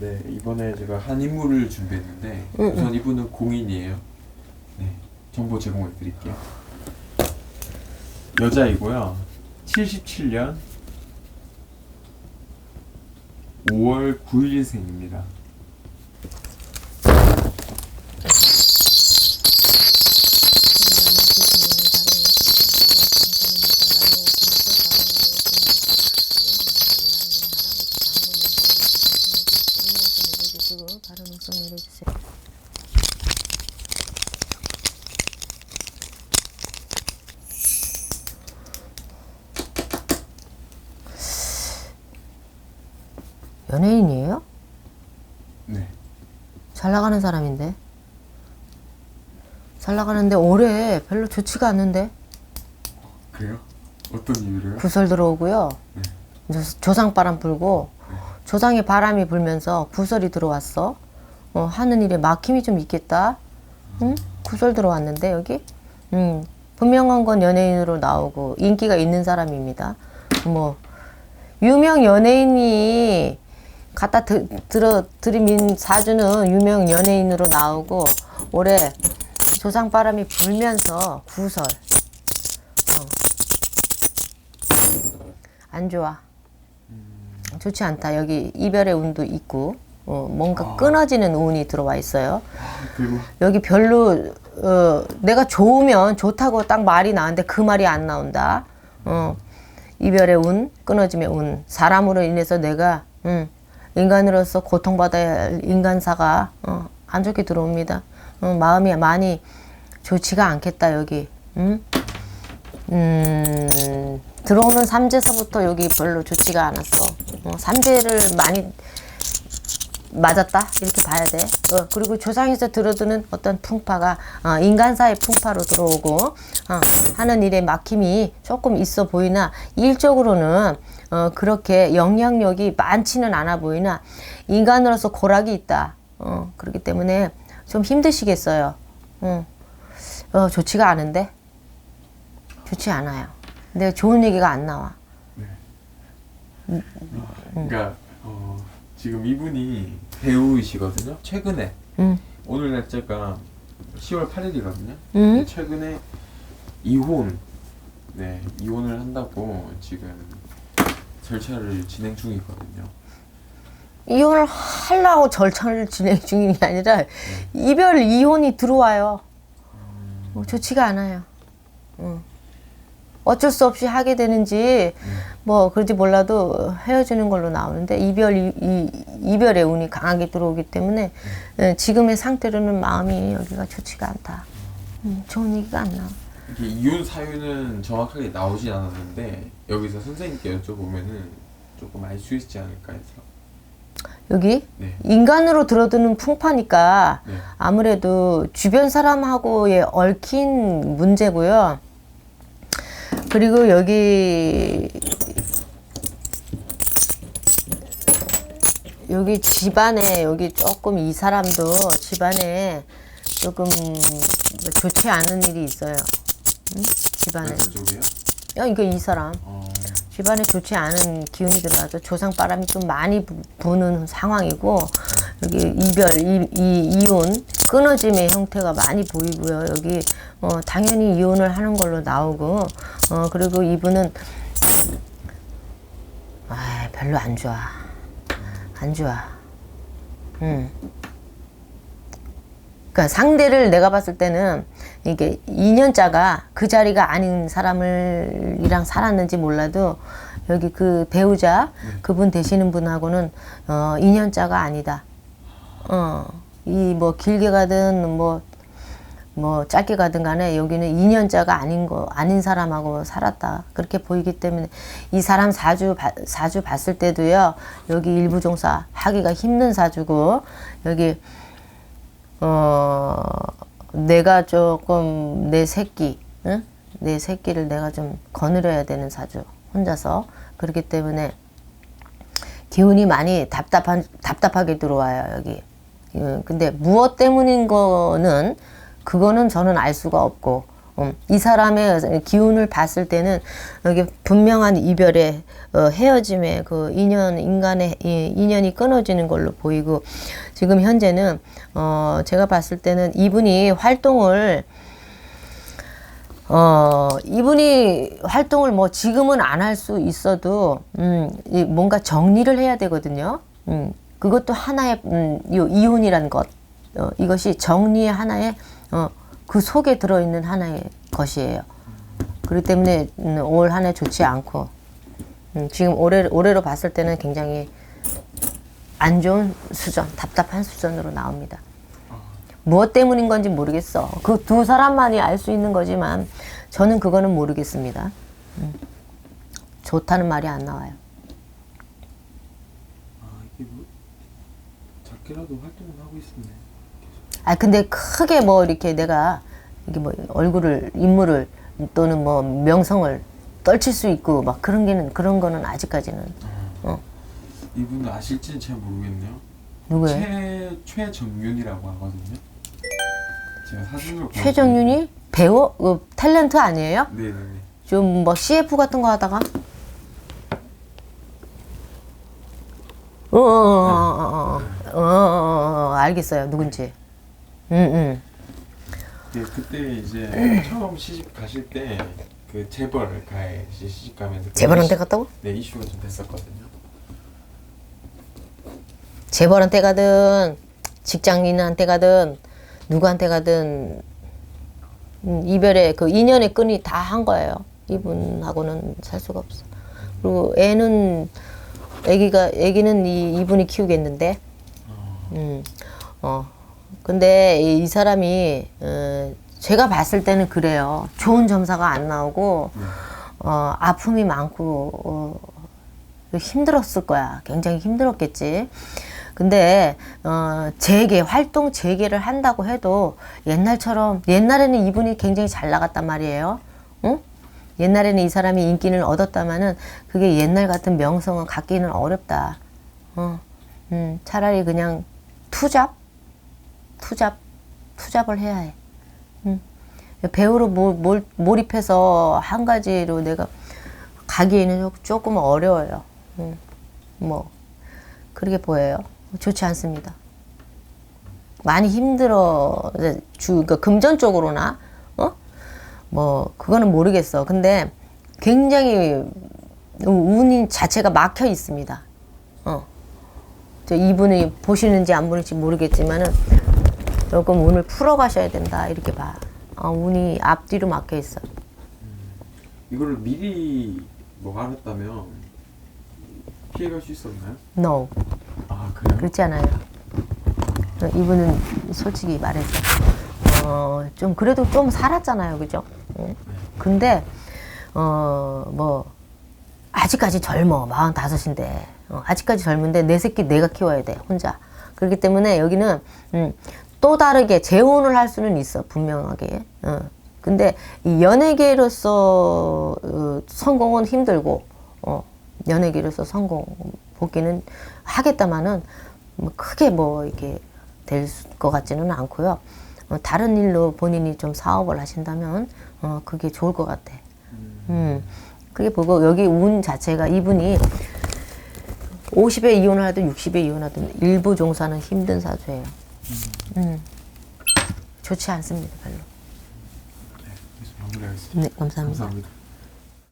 네, 이번에 제가 한 인물을 준비했는데 응, 우선 이분은 공인이에요. 네, 정보 제공해 드릴게요. 여자이고요. 77년 5월 9일생입니다. 연예인이에요? 네. 잘 나가는 사람인데. 잘 나가는데 올해 별로 좋지가 않는데. 그래요? 어떤 이유로요? 구설 들어오고요. 네. 조- 조상바람 불고 조상의 바람이 불면서 구설이 들어왔어. 어, 하는 일에 막힘이 좀 있겠다. 응? 구설 들어왔는데 여기. 음, 분명한 건 연예인으로 나오고 인기가 있는 사람입니다. 뭐 유명 연예인이 갖다 드, 들어 들이민 사주는 유명 연예인으로 나오고 올해 조상바람이 불면서 구설. 어. 안 좋아. 좋지 않다. 여기 이별의 운도 있고, 어, 뭔가 끊어지는 운이 들어와 있어요. 그리고 여기 별로, 어, 내가 좋으면 좋다고 딱 말이 나왔는데 그 말이 안 나온다. 어, 이별의 운, 끊어짐의 운. 사람으로 인해서 내가, 음, 인간으로서 고통받아야 할 인간사가, 어, 안 좋게 들어옵니다. 어, 마음이 많이 좋지가 않겠다, 여기. 음? 음, 들어오는 삼재서부터 여기 별로 좋지가 않았어. 어, 삼재를 많이 맞았다 이렇게 봐야 돼. 어, 그리고 조상에서 들어드는 어떤 풍파가 어, 인간사의 풍파로 들어오고 어, 하는 일에 막힘이 조금 있어 보이나 일적으로는 어, 그렇게 영향력이 많지는 않아 보이나 인간으로서 고락이 있다. 어, 그렇기 때문에 좀 힘드시겠어요. 어, 어, 좋지가 않은데 좋지 않아요. 근데 좋은 얘기가 안 나와. 그러니까 어, 지금 이분이 배우이시거든요. 최근에 음. 오늘 날짜가 10월 8일이거든요. 음. 최근에 이혼, 네 이혼을 한다고 지금 절차를 진행 중이거든요. 이혼을 하려고 절차를 진행 중인 게 아니라 이별 이혼이 들어와요. 어, 좋지가 않아요. 어. 어쩔 수 없이 하게 되는지 뭐 그런지 몰라도 헤어지는 걸로 나오는데 이별 이, 이, 이별의 운이 강하게 들어오기 때문에 예, 지금의 상태로는 마음이 여기가 좋지가 않다. 음, 좋은 얘기가 안 나와. 이게 이혼 사유는 정확하게 나오진 않았는데 여기서 선생님께 여쭤보면은 조금 알 수 있지 않을까 해서. 여기 네. 인간으로 들어드는 풍파니까 네. 아무래도 주변 사람하고의 얽힌 문제고요. 그리고 여기 여기 집안에 여기 조금 이 사람도 집안에 조금 좋지 않은 일이 있어요. 응? 집안에. 남자 쪽이요? 야, 이거 이 사람. 어, 집안에 좋지 않은 기운이 들어와서 조상 바람이 좀 많이 부, 부는 상황이고 여기 이별, 이, 이 이혼, 끊어짐의 형태가 많이 보이고요. 여기 어, 당연히 이혼을 하는 걸로 나오고 어, 그리고 이분은 아 별로 안 좋아, 안 좋아. 음. 그러니까 상대를 내가 봤을 때는 이게 인연자가 그 자리가 아닌 사람을 이랑 살았는지 몰라도 여기 그 배우자 그분 되시는 분하고는 어 인연자가 아니다. 어 이 뭐 길게 가든 뭐뭐 짧게 가든 간에 여기는 인연자가 아닌 거 아닌 사람하고 살았다 그렇게 보이기 때문에 이 사람 사주 바- 사주 봤을 때도요 여기 일부 종사 하기가 힘든 사주고 여기 어, 내가 조금 내 새끼, 응? 내 새끼를 내가 좀 거느려야 되는 사주, 혼자서. 그렇기 때문에 기운이 많이 답답한, 답답하게 들어와요, 여기. 예, 근데 무엇 때문인 거는, 그거는 저는 알 수가 없고, 음, 이 사람의 기운을 봤을 때는 여기 분명한 이별의 어, 헤어짐의 그 인연 인간의 이 인연이 끊어지는 걸로 보이고 지금 현재는 어 제가 봤을 때는 이분이 활동을 어, 이분이 활동을 뭐 지금은 안 할 수 있어도, 음, 이 뭔가 정리를 해야 되거든요. 음, 그것도 하나의, 음, 요 이혼이라는 것. 어, 이것이 정리의 하나의, 어, 그 속에 들어있는 하나의 것이에요. 그렇기 때문에 음, 올한 해 좋지 않고, 음, 지금 올해, 올해로 봤을 때는 굉장히 안 좋은 수전, 답답한 수전으로 나옵니다. 무엇 때문인 건지 모르겠어. 그 두 사람만이 알 수 있는 거지만 저는 그거는 모르겠습니다. 음. 좋다는 말이 안 나와요. 아 이게 뭐 작게라도 활동을 하고 있었네. 아 근데 크게 뭐 이렇게 내가 이게 뭐 얼굴을 인물을 또는 뭐 명성을 떨칠 수 있고 막 그런 게는 그런 거는 아직까지는 어 이분 아실지는 잘 모르겠네요. 누구예요? 최 최정윤이라고 하거든요. 제가 사진으로. 최정윤이 배우 어, 탤런트 아니에요? 네네네. 좀 뭐 CF 같은 거 하다가 어어어어어어 어, 어, 어, 어, 알겠어요 누군지 응응 네 그때 이제 처음 시집 가실 때 그 재벌 가에 이제 시집 가면서 재벌한테 갔다고? 네 이슈가 좀 됐었거든요. 재벌한테 가든 직장인한테 가든 누구한테 가든 음, 이별의 그 인연의 끈이 다 한 거예요. 이분하고는 살 수가 없어. 그리고 애는 애기가 애기는 이 이분이 키우겠는데, 음, 어. 근데 이, 이 사람이 어, 제가 봤을 때는 그래요. 좋은 점사가 안 나오고 어, 아픔이 많고 어, 힘들었을 거야. 굉장히 힘들었겠지. 근데 어 재개 활동 재개를 한다고 해도 옛날처럼 옛날에는 이분이 굉장히 잘 나갔단 말이에요. 응? 옛날에는 이 사람이 인기를 얻었다마는 그게 옛날 같은 명성은 갖기는 어렵다. 어, 음, 차라리 그냥 투잡, 투잡, 투잡을 해야 해. 음. 배우로 몰, 몰, 몰입해서 한 가지로 내가 가기에는 조금 어려워요. 음, 뭐 그렇게 보여요. 좋지 않습니다. 많이 힘들어 주그 금전적으로나 어? 뭐 그거는 모르겠어. 근데 굉장히 운인 자체가 막혀 있습니다. 어. 저 이분이 보시는지 안 보는지 모르겠지만은 조금 운을 풀어 가셔야 된다 이렇게 봐. 어, 운이 앞뒤로 막혀 있어. 이거를 미리 뭐 알았다면 피해갈 수 있었나요? No. 아 그래요? 그렇지 않아요. 어, 이분은 솔직히 말해서 어, 좀 그래도 좀 살았잖아요, 그죠? 어? 근데 어, 뭐 아직까지 젊어, 마흔 다섯인데 어, 아직까지 젊은데 내 새끼 내가 키워야 돼, 혼자. 그렇기 때문에 여기는 음, 또 다르게 재혼을 할 수는 있어, 분명하게. 어. 근데 이 연예계로서 어, 성공은 힘들고 어, 연예계로서 성공 복귀는 하겠다마는 뭐 크게 뭐 이렇게 될 것 같지는 않고요. 어, 다른 일로 본인이 좀 사업을 하신다면 어, 그게 좋을 것 같아. 음, 그게 보고 여기 운 자체가 이분이 50에 이혼을 하든 60에 이혼하든 일부 종사는 힘든 사주예요. 음, 좋지 않습니다, 별로. 네, 마무리하겠습니다. 네, 감사합니다. 감사합니다.